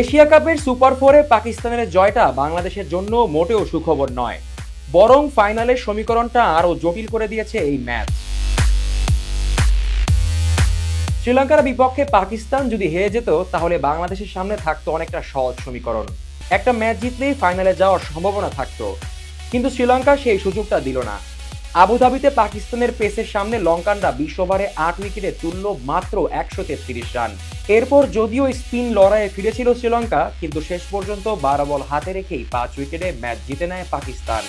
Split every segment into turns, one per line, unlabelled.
Asia কাপের super ফোরে পাকিস্তানের জয়টা বাংলাদেশের জন্য মোটেও সুখবর নয়। বরং ফাইনালের সমীকরণটা আরও জটিল করে দিয়েছে এই ম্যাচ। শ্রীলঙ্কার বিপক্ষে পাকিস্তান যদি হেরে যেত, তাহলে বাংলাদেশের সামনে থাকতো অনেকটা সহজ সমীকরণ। একটা ম্যাচ জিতলেই ফাইনালে যাওয়ার সম্ভাবনা থাকতো। কিন্তু শ্রীলঙ্কা সেই সুযোগটা দিল না। আবুধাবিতে পাকিস্তানের পেসের সামনে লঙ্কানরা বিশ ওভারে আট উইকেটে তুলল মাত্র একশো তেত্রিশ রান। এরপর যদিও স্পিন লড়াইয়ে ফিরেছিল শ্রীলঙ্কা, কিন্তু শেষ পর্যন্ত বারো বল হাতে রেখেই পাঁচ উইকেটে ম্যাচ জিতে নেয় পাকিস্তান।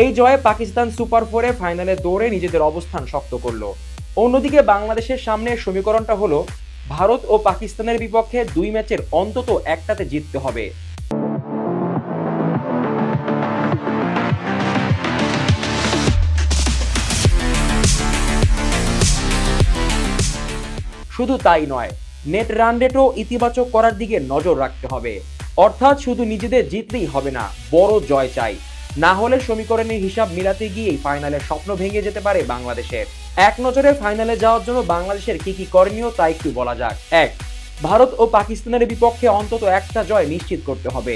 এই জয়ে পাকিস্তান সুপার ফোরে ফাইনালে দৌড়ে নিজেদের অবস্থান শক্ত করল। অন্যদিকে বাংলাদেশের সামনে সমীকরণটা হলো, ভারত ও পাকিস্তানের বিপক্ষে দুই ম্যাচের অন্তত একটাতে জিততে হবে। শুধু তাই নয়, নেট রান রেটও ইতিবাচক করার দিকে নজর রাখতে হবে। অর্থাৎ শুধু নিজেদের জিতলেই হবে না, বড় জয় চাই। না হলে সমীকরণের হিসাব মিলাতে গিয়েই ফাইনালের স্বপ্ন ভেঙে যেতে পারে বাংলাদেশের। এক নজরে ফাইনালে যাওয়ার জন্য বাংলাদেশের কি কি করণীয় তা একটু বলা যাক। এক, ভারত ও পাকিস্তানের বিপক্ষে অন্তত একটা জয় নিশ্চিত করতে হবে।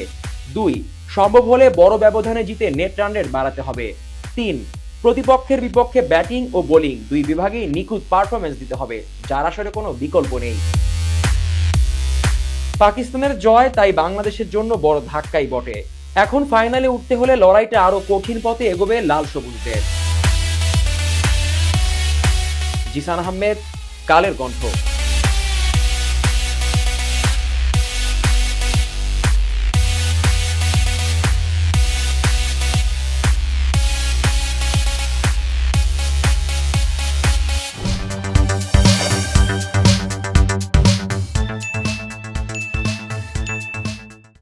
দুই, সম্ভব হলে বড় ব্যবধানে জিতে নেট রান রেট বাড়াতে হবে। তিন প্রতিপক্ষের বিপক্ষে ব্যাটিং ও বোলিং দুই বিভাগেই নিখুঁত পারফরমেন্স দিতে হবে, যার আসলে কোনো বিকল্প নেই। পাকিস্তানের জয় তাই বাংলাদেশের জন্য বড় ধাক্কাই বটে। এখন ফাইনালে উঠতে হলে লড়াইটা আরও কঠিন পথে এগোবে লাল সবুজদের। জিসান আহমেদ, কালের কণ্ঠ।